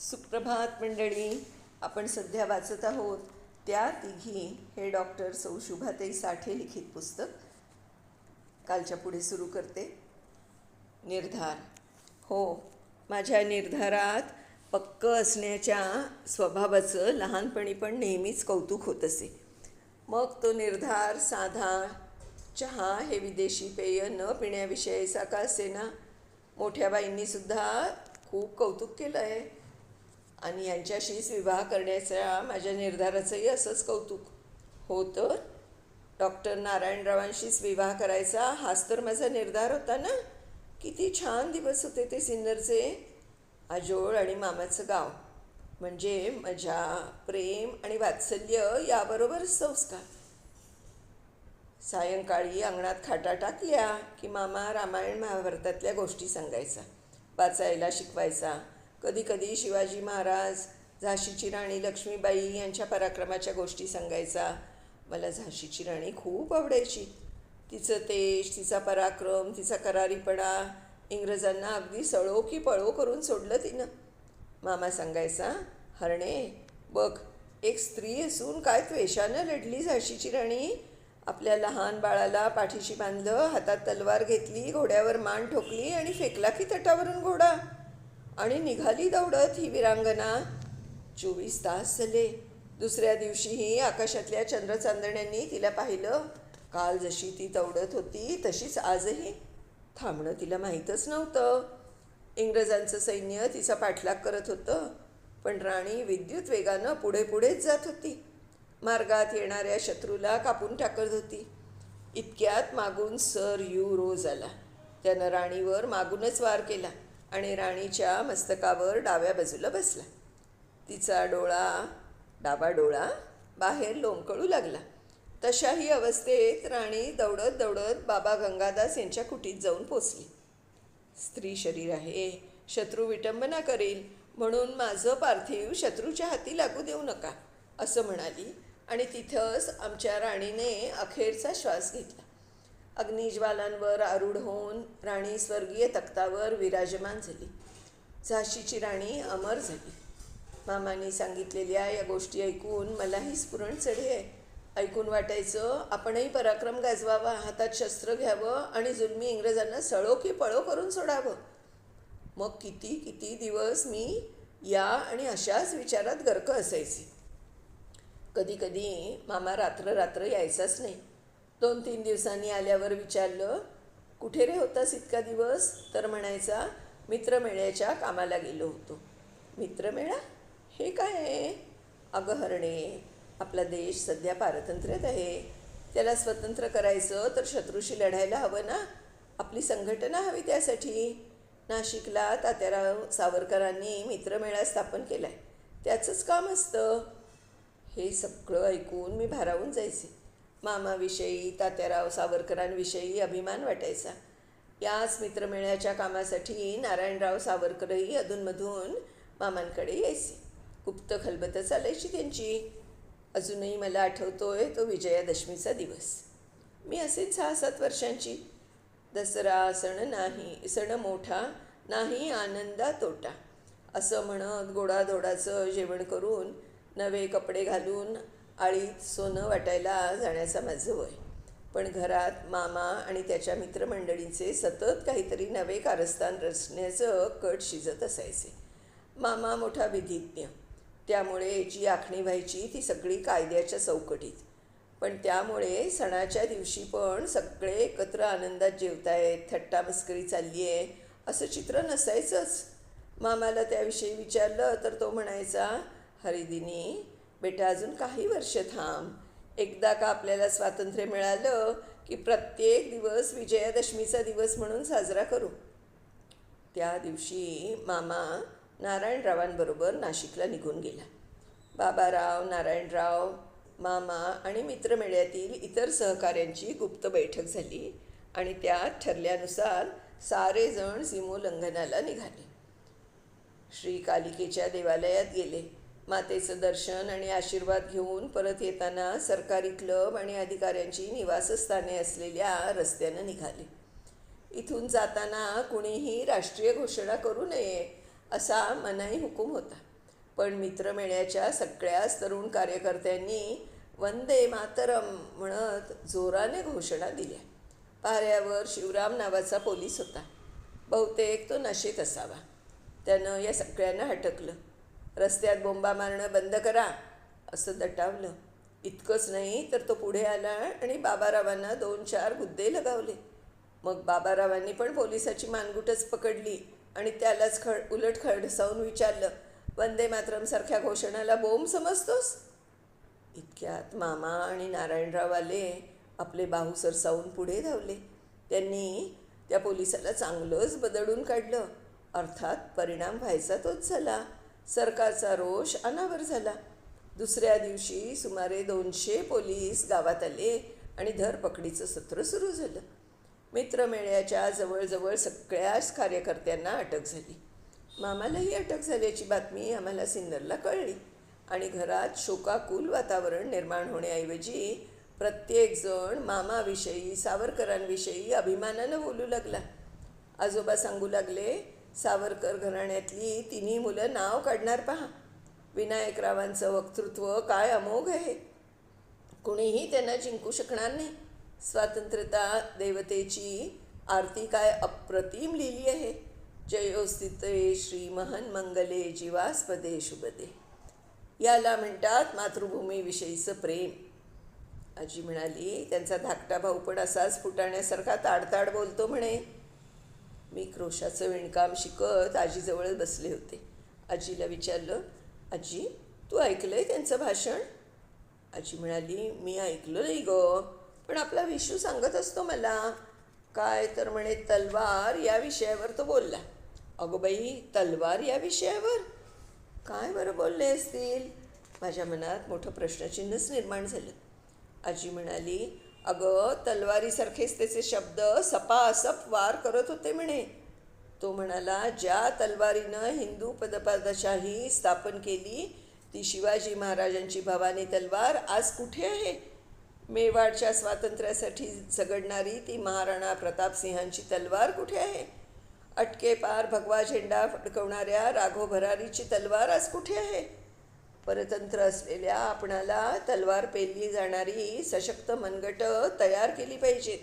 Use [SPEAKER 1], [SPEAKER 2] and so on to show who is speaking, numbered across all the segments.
[SPEAKER 1] सुप्रभात मंडळी आपण सध्या वाचत आहोत त्या तिघी हे डॉक्टर सौ शुभाताई साठे लिखित पुस्तक. कालच्या पुढे सुरू करते. निर्धार. हो माझ्या निर्धारात पक्क असण्याच्या स्वभावाचं लहानपणी पण नेहमीच कौतुक होत असे. मग तो निर्धार साधा चहा हे विदेशी पेय न पिण्याविषयीचा का असेना मोठ्या बाईंनीसुद्धा खूप कौतुक केलं आहे आणि यांच्याशीच विवाह करण्याच्या माझ्या निर्धाराचंही असंच कौतुक हो तर डॉक्टर नारायणरावांशीच विवाह करायचा हाच तर माझा निर्धार होता ना. किती छान दिवस होते ते सिन्नरचे आजोळ आणि मामाचं गाव. म्हणजे मजा प्रेम आणि वात्सल्य याबरोबरच संस्कार. सायंकाळी अंगणात खाटा टाकल्या की मामा रामायण महाभारतातल्या गोष्टी सांगायचा वाचायला शिकवायचा. कधीकधी शिवाजी महाराज झाशीची राणी लक्ष्मीबाई यांच्या पराक्रमाच्या गोष्टी सांगायचा. मला झाशीची राणी खूप आवडायची. तिचं तेज तिचा पराक्रम तिचा करारीपणा इंग्रजांना अगदी सळो की पळो करून सोडलं तिनं. मामा सांगायचा हरणे बघ एक स्त्री असून काय त्वेषानं लढली झाशीची राणी? आपल्या लहान बाळाला पाठीशी बांधलं हातात तलवार घेतली घोड्यावर मान ठोकली आणि फेकला की तटावरून घोडा. आणि निघाली दौडत ही विरांगना चोवीस तास झाले. दुसऱ्या दिवशीही आकाशातल्या चंद्रचांदण्यांनी तिला पाहिलं. काल जशी ती दौडत होती तशीच आजही. थांबणं तिला माहीतच नव्हतं. इंग्रजांचं सैन्य तिचा पाठलाग करत होतं पण राणी विद्युत वेगानं पुढे पुढेच जात होती. मार्गात येणाऱ्या शत्रूला कापून टाकत होती. इतक्यात मागून सर यू रोज आला. त्यानं राणीवर मागूनच वार केला. आणि राणीच्या मस्तकावर डाव्या बाजूला बसला. तिचा डोळा डावा डोळा बाहेर लोंबकळू लागला. तशाही अवस्थेत राणी दौडत दौडत बाबा गंगादास यांच्या कुटीत जाऊन पोचली. स्त्री शरीर आहे शत्रू विटंबना करेल म्हणून माझं पार्थिव शत्रूच्या हाती लागू देऊ नका असं म्हणाली आणि तिथंच आमच्या राणीने अखेरचा श्वास घेतला. अग्निज्वालांवर आरूढ होऊन राणी स्वर्गीय तख्तावर विराजमान झाली. झाशीची राणी अमर झाली. मामांनी सांगितलेल्या या गोष्टी ऐकून मलाही स्फुरण चढे ऐकून वाटायचं आपणही पराक्रम गाजवावा हातात शस्त्र घ्यावं आणि जुलमी इंग्रजांना सळो की पळो करून सोडावं. मग किती किती दिवस मी या आणि अशाच विचारात गर्क असायचे. कधी कधी मामा रात्र रात्र यायचाच नाही. दोन तीन दिवसांनी आल्यावर विचारलं कुठे रे होतास इतका दिवस? तर म्हणायचा मित्रमेळ्याच्या कामाला गेलो होतो. मित्रमेळा हे काय आहे? अगं हरणे आपला देश सध्या पारतंत्र्यात आहे. त्याला स्वतंत्र करायचं तर शत्रूशी लढायला हवं ना? आपली संघटना हवी त्यासाठी. नाशिकला तात्याराव सावरकरांनी मित्रमेळा स्थापन केला आहे त्याचंच काम असतं. हे सगळं ऐकून मी भारावून जायचे. मामाविषयी तात्याराव सावरकरांविषयी अभिमान वाटायचा. याच मित्रमेळ्याच्या कामासाठी नारायणराव सावरकरही अधूनमधून मामांकडे यायचे. गुप्त खलबतं चालायची त्यांची. अजूनही मला आठवतोय तो विजयादशमीचा दिवस. मी असेच सहा सात वर्षांची. दसरा सण नाही सण मोठा नाही आनंदा तोटा. असं म्हणत गोडाधोडाचं जेवण करून नवे कपडे घालून आळीत सोनं वाटायला जाण्याचा माझं वय. पण घरात मामा आणि त्याच्या मित्रमंडळींचे सतत काहीतरी नवे कारस्थान रचण्याचं कट शिजत असायचे. मामा मोठा विधिज्ञ. त्यामुळे जी आखणी व्हायची ती सगळी कायद्याच्या चौकटीत. पण त्यामुळे सणाच्या दिवशी पण सगळे एकत्र आनंदात जेवतायत थट्टा मस्करी चालली आहे असं चित्र नसायचंच. मामाला त्याविषयी विचारलं तर तो म्हणायचा हरिदिनी बेटा अजून काही वर्ष थांब. एकदा का आपल्याला स्वातंत्र्य मिळालं की प्रत्येक दिवस विजयादशमीचा दिवस म्हणून साजरा करू? त्या दिवशी मामा नारायणरावांबरोबर नाशिकला निघून गेला. बाबाराव नारायणराव मामा आणि मित्रमेळ्यातील इतर सहकाऱ्यांची गुप्त बैठक झाली आणि त्यात ठरल्यानुसार सारेजण सीमोल्लंघनाला निघाले. श्री कालिकेच्या देवालयात गेले. मातेचं दर्शन आणि आशीर्वाद घेऊन परत येताना सरकारी क्लब आणि अधिकाऱ्यांची निवासस्थाने असलेल्या रस्त्यानं निघाले. इथून जाताना कुणीही राष्ट्रीय घोषणा करू नये असा मनाई हुकूम होता. पण मित्रमेळ्याच्या सगळ्याच तरुण कार्यकर्त्यांनी वंदे मातरम म्हणत जोराने घोषणा दिल्या. पाऱ्यावर शिवराम नावाचा पोलीस होता. बहुतेक तो नशेत असावा. त्यानं या सगळ्यांना हटकलं रस्त्यात बोंबा मारणं बंद करा असं दटावलं. इतकंच नाही तर तो पुढे आला आणि बाबारावांना दोन चार गुद्दे लगावले. मग बाबारावांनी पण पोलिसाची मानगुटच पकडली आणि त्यालाच खड उलट खडसावून विचारलं वंदे मातरमसारख्या घोषणाला बोंब समजतोस? इतक्यात मामा आणि नारायणराव आले आपले बाहू सरसावून पुढे धावले. त्यांनी त्या पोलिसाला चांगलंच बदडून काढलं. अर्थात परिणाम व्हायचा तोच झाला. सरकारचा रोष अनावर झाला. दुसऱ्या दिवशी सुमारे दोनशे पोलीस गावात आले आणि धरपकडीचं सत्र सुरू झालं. मित्रमेळ्याच्या जवळजवळ सगळ्याच कार्यकर्त्यांना अटक झाली. मामालाही अटक झाल्याची बातमी आम्हाला सिन्नरला कळली आणि घरात शोकाकुल वातावरण निर्माण होण्याऐवजी प्रत्येकजण मामाविषयी सावरकरांविषयी अभिमानानं बोलू लागला. आजोबा सांगू लागले सावरकर घराण्यातली तिन्ही मुलं नाव काढणार पहा. विनायकरावांचं वक्तृत्व काय अमोघ आहे? कुणीही त्यांना जिंकू शकणार नाही. स्वातंत्र्यता देवतेची आरती काय अप्रतिम लिहिली आहे? जयोस्थिते श्री महन मंगले जीवास्पदे शुभदे. याला म्हणतात मातृभूमीविषयीचं प्रेम. आजी म्हणाली त्यांचा धाकटा भाऊ पण असाच फुटाण्यासारखा ताडताड बोलतो म्हणे. मी क्रोशाचं विणकाम शिकत आजीजवळ बसले होते. आजीला विचारलं आजी तू ऐकलं आहे त्यांचं भाषण? आजी म्हणाली मी ऐकलं नाही ग पण आपला विशू सांगत असतो मला. काय तर म्हणे तलवार या विषयावर तो बोलला. अगं बाई तलवार या विषयावर? काय बरं बोलले असतील? माझ्या मनात मोठं प्रश्नचिन्हच निर्माण झालं. आजी म्हणाली अगं तलवारीसारखेच त्याचे शब्द सपासप वार करत होते म्हणे. तो म्हणाला ज्या तलवारीनं हिंदू पदपादशाही स्थापन केली ती शिवाजी महाराजांची भवानी तलवार आज कुठे आहे? मेवाडच्या स्वातंत्र्यासाठी झगडणारी ती महाराणा प्रतापसिंहांची तलवार कुठे आहे? अटके पार भगवा झेंडा फडकवणाऱ्या राघो भरारीची तलवार आज कुठे आहे? परतंत्र असलेल्या आपणाला तलवार पेलली जाणारी सशक्त मनगट तयार केली पाहिजेत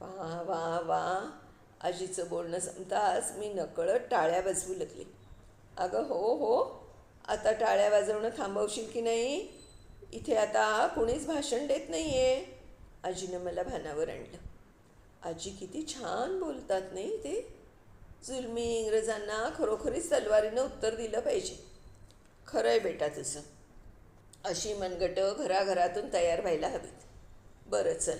[SPEAKER 1] वा वा वा. आजीचं बोलणं संपताच मी नकळत टाळ्या वाजवू लागले. अगं हो हो. आता टाळ्या वाजवणं थांबवशील की नाही? इथे आता कुणीच भाषण देत नाही आहे आजीनं मला भानावर आणलं. आजी किती छान बोलतात नाही ते? जुलमी इंग्रजांना खरोखरीच तलवारीनं उत्तर दिलं पाहिजे. खरं आहे बेटा तुझं. अशी मनगटं घराघरातून तयार व्हायला हवीत. बरं चल.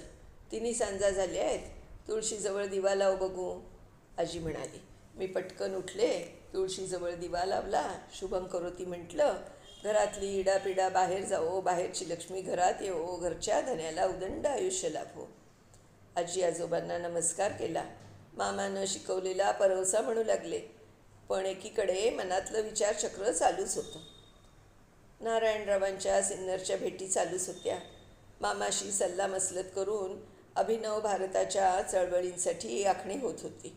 [SPEAKER 1] तिन्ही सांजा झाल्या आहेत. तुळशीजवळ दिवा लाव बघू. आजी म्हणाली मी पटकन उठले. तुळशीजवळ दिवा लावला. शुभम करोती म्हटलं घरातली इडापिडा बाहेर जाओ बाहेरची लक्ष्मी घरात येवो. घरच्या धन्याला उदंड आयुष्य लाभो. आजी आजोबांना नमस्कार केला. मामानं शिकवलेला परवसा म्हणू लागले. पण एकीकडे मनातलं विचारचक्र चालूच होतं. नारायणरावांच्या सिन्नरच्या भेटी चालूच होत्या. मामाशी सल्लामसलत करून अभिनव भारताच्या चळवळींसाठी आखणी होत होती.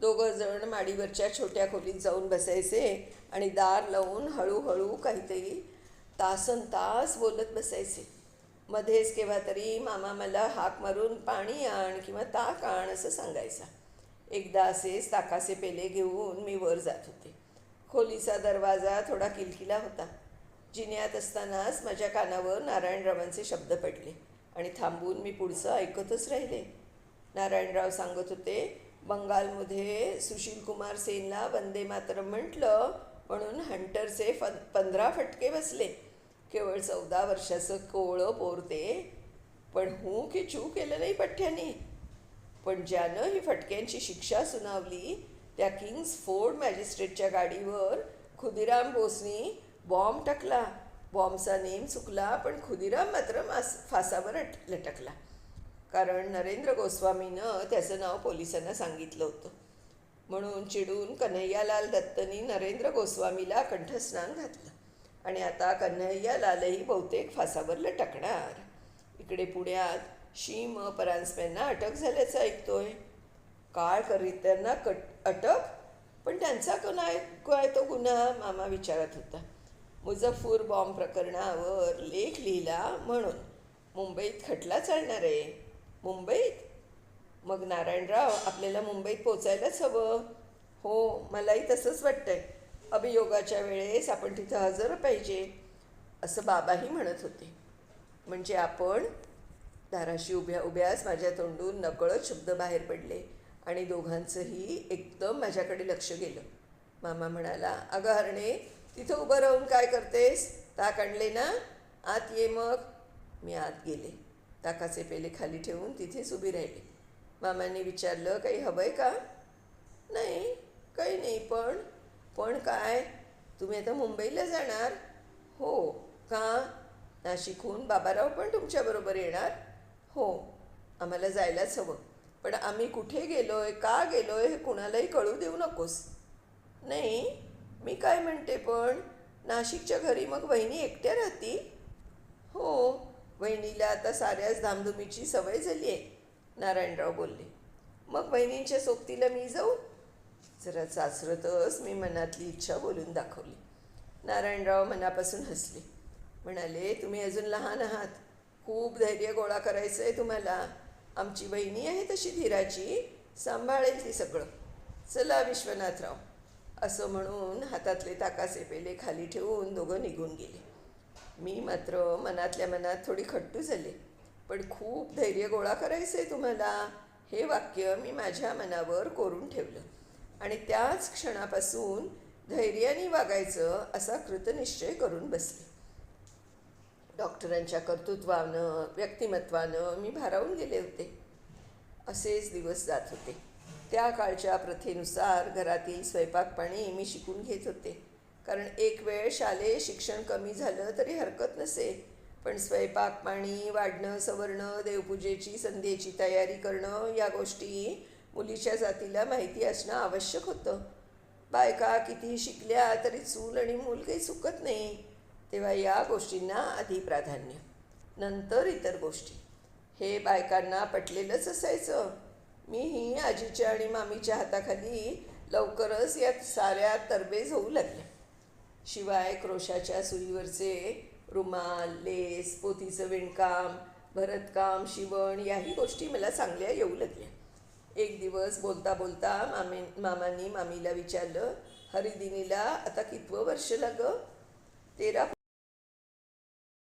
[SPEAKER 1] दोघं जण माडीवरच्या छोट्या खोलीत जाऊन बसायचे आणि दार लावून हळूहळू काहीतरी तासन तास बोलत बसायचे. मध्येच केव्हा तरी मामा मला हाक मारून पाणी आण किंवा ताक आण असं सांगायचा. एकदा असेच ताकाचे पेले घेऊन मी वर जात होते. खोलीचा दरवाजा थोडा किलकिला होता. जिन्यात असतानाच माझ्या कानावर नारायणरावांचे शब्द पडले. आणि थांबून मी पुढचं ऐकतच राहिले. नारायणराव सांगत होते बंगालमध्ये सुशीलकुमार सेनला वंदे मातरम म्हटलं म्हणून हंटरचे फ पंधरा फटके बसले. केवळ चौदा वर्षाचं कोवळं पोरते पण हू की चू केलं नाही पठ्याने पण ज्यानं ही फटक्यांची शिक्षा सुनावली त्या किंग्स फोर्ड मॅजिस्ट्रेटच्या गाडीवर खुदिराम बोसनी बॉम्ब टाकला. बॉम्बचा नेम चुकला पण खुदिराम मात्र मास फासावर अट- लटकला. कारण नरेंद्र गोस्वामीनं त्याचं नाव पोलिसांना सांगितलं होतं. म्हणून चिडून कन्हैयालाल दत्तनी नरेंद्र गोस्वामीला कंठस्नान घातलं. आणि आता कन्हैयालालही बहुतेक फासावर लटकणार. इकडे पुण्यात शीम परांजप्यांना अटक झाल्याचं ऐकतोय. काळ करीत त्यांना कट अटक? पण त्यांचा कोणा काय तो गुन्हा? मामा विचारत होता. मुझफ्फर बॉम्ब प्रकरणावर लेख लिहिला म्हणून. मुंबईत खटला चालणार आहे. मुंबईत? मग नारायणराव आपल्याला मुंबईत पोचायलाच हवं. हो मलाही तसंच वाटतंय. अभियोगाच्या वेळेस आपण तिथं हजर पाहिजे असं बाबाही म्हणत होते. म्हणजे आपण? दाराशी उभ्या उभ्यास माझ्या तोंडून नकळत शब्द बाहेर पडले आणि दोघांचंही एकदम माझ्याकडे लक्ष गेलं. मामा म्हणाला अगं हरणे तिथं उभं राहून काय करतेस? ताक आणले ना? आत ये मग. मी आत गेले. ताकाचे पेले खाली ठेवून तिथेच उभी राहिली. मामांनी विचारलं काही हवं आहे का? नाही काही नाही पण पण काय? तुम्ही आता मुंबईला जाणार? हो. का? नाशिकहून बाबाराव पण तुमच्याबरोबर येणार? हो. आम्हाला जायलाच हवं. पण आम्ही कुठे गेलो आहे का गेलो आहे हे कुणालाही कळू देऊ नकोस. नाही. मी काय म्हणते पण नाशिकच्या घरी मग वहिनी एकट्या राहतील हो वहिनीला आता साऱ्याच धामधुमीची सवय झाली आहे नारायणराव बोलले. मग वहिनींच्या सोबतीला मी जाऊ? जरा चाचरतच मी मनातली इच्छा बोलून दाखवली. नारायणराव मनापासून हसले. म्हणाले तुम्ही अजून लहान आहात. खूप धैर्य गोळा करायचं आहे तुम्हाला. आमची वहिनी आहे तशी धीराची. सांभाळेल ती सगळं. चला विश्वनाथराव. असं म्हणून हातातले ताकासे पेले खाली ठेवून दोघं निघून गेले. मी मात्र मनातल्या मनात थोडी खट्टू झाले. पण खूप धैर्य गोळा करायचं आहे तुम्हाला हे वाक्य मी माझ्या मनावर कोरून ठेवलं. आणि त्याच क्षणापासून धैर्याने वागायचं असा कृतनिश्चय करून बसले. डॉक्टरांच्या कर्तृत्वानं व्यक्तिमत्वानं मी भारावून गेले होते. असेच दिवस जात होते. त्या काळच्या प्रथेनुसार घरातील स्वयंपाकपाणी मी शिकून घेत होते. कारण एक वेळ शालेय शिक्षण कमी झालं तरी हरकत नसे. पण स्वयंपाक पाणी वाढणं सवरणं देवपूजेची संध्येची तयारी करणं या गोष्टी मुलीच्या जातीला माहिती असणं आवश्यक होतं. बायका कितीही शिकल्या तरी चूल आणि मूल काही चुकत नाही. तेव्हा या गोष्टींना आधी प्राधान्य नंतर इतर गोष्टी. हे बायकांना पटलेलंच असायचं. मीही आजीच्या आणि मामीच्या हाताखाली लवकरच या साऱ्या तरबेज होऊ लागल्या. शिवाय क्रोशाच्या सुईवरचे रुमाल लेस पोतीचं विणकाम भरतकाम शिवण याही गोष्टी मला चांगल्या येऊ लागल्या. एक दिवस बोलता बोलता मामी मामांनी मामीला विचारलं हरिदिनीला आता कितवं वर्ष लागं? तेरा